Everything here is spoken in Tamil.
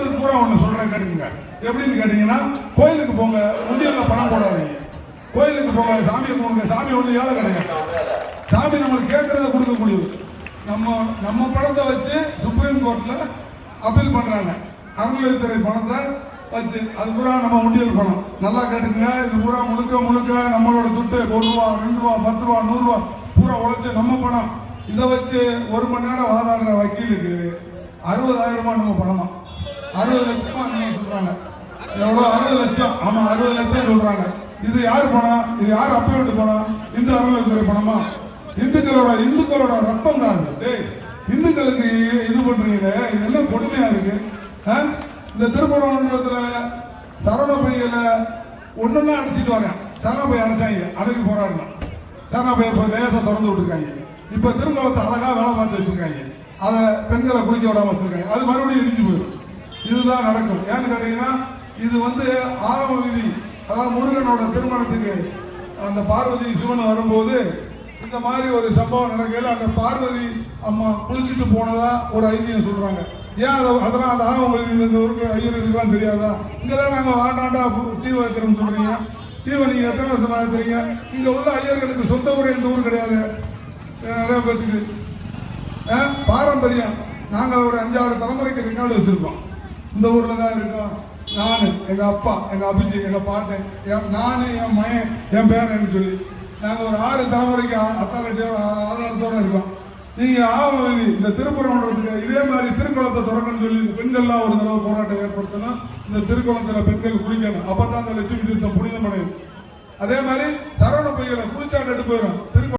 இந்துக்களுக்கு பூரா ஒன்று சொல்றேன் கேட்டுங்க எப்படின்னு கேட்டீங்கன்னா கோயிலுக்கு போங்க உண்டியல்ல பணம் போடாதீங்க. கோயிலுக்கு போங்க சாமியை போங்க சாமி ஒன்று ஏழை கிடையாது. சாமி நம்மளுக்கு கேட்கறத கொடுக்கக்கூடியது. நம்ம நம்ம பணத்தை வச்சு சுப்ரீம் கோர்ட்ல அப்பீல் பண்றாங்க. அறநிலையத்துறை பணத்தை வச்சு அது பூரா நம்ம உண்டியல் பணம். நல்லா கேட்டுக்கங்க இது பூரா முழுக்க முழுக்க நம்மளோட துட்டு ஒரு ரூபா ரெண்டு ரூபா பத்து ரூபா நூறு ரூபா பூரா உழைச்சு நம்ம பணம். இதை வச்சு ஒரு மணி நேரம் வாதாடுற வக்கீலுக்கு அறுபதாயிரமா நம்ம பணம் சொல்றாங்க. எவ்வளவு அறுபது லட்சம்? ஆமா அறுபது லட்சம் சொல்றாங்க. இது யார் பணம்? இது யார் அப்பீல் பணம்? இந்து அறநிலையத்துறை பணமா? இந்துக்களோட இந்துக்களோட ரத்தம் தான் அது. டேய் இந்துக்களுக்கு இது பண்றீங்களே? இது எல்லாம் கொடுமையா இருக்கு? ஆ? இந்த திருப்பரங்குன்றத்துல சரண பையில ஒண்ணுன்னா அடிச்சிட்டு வரேன். சரண பைய அடைச்சாங்க. அடைக்கு போராடணும் சரண பைய போய் லேசா திறந்து விட்டுருக்காங்க. இப்ப திருமணத்தை அழகா வேலை பார்த்து வச்சிருக்காங்க. அதை பெண்களை குளிக்க விடாம வச்சிருக்காங்க. அது மறுபடியும் இடிஞ்சு போயிடும். இதுதான் நடக்கும். ஏன்னு கேட்டீங்கன்னா இது வந்து ஆரம்ப விதி. அதாவது முருகனோட திருமணத்துக்கு அந்த பார்வதி சிவன் வரும்போது இந்த மாதிரி ஒரு சம்பவம் நடக்கையில் அந்த பார்வதி அம்மா குளிச்சுட்டு போனதா ஒரு ஐதியம் சொல்றாங்க. ஏன் அதை அதெல்லாம் அந்த ஆகும் இந்த ஊருக்கு ஐயர்களுக்குலாம் தெரியாதா? இங்கதான் நாங்கள் ஆண்டாண்டா தீவிரம் சொல்றீங்க. தீவ நீங்க எத்தனை வருஷமா தெரியுங்க இங்க உள்ள ஐயர்களுக்கு சொந்த ஊர் எந்த ஊர் கிடையாது. நிறைய பேத்துக்கு. பாரம்பரியம். நாங்கள் ஒரு அஞ்சாறு தலைமுறைக்கு ரெக்கார்டு வச்சிருக்கோம். இந்த ஊர்ல தான் இருக்கோம். நானு எங்க அப்பா எங்க அபிஜி எங்க பாட்டன் என் நானு என் மயன் என் பேரன்னு சொல்லி நாங்க ஒரு ஆறு தலைமுறைக்கு அத்தாரிட்டியோட ஆதாரத்தோட இருக்கோம். நீங்க ஆவணி இந்த திருப்பரங்குன்றத்துக்கு இதே மாதிரி திருக்குளத்தை திறக்கணும்னு சொல்லி இந்த பெண்கள்லாம் ஒரு தடவை போராட்டம் ஏற்படுத்தணும் இந்த திருக்குளத்துல பெண்கள் குளிக்கணும். அப்பதான் அந்த லட்சுமி தீர்த்தம் புனிதமடையும். அதே மாதிரி சரவண பையில குளிச்சா கட்டு போயிடும்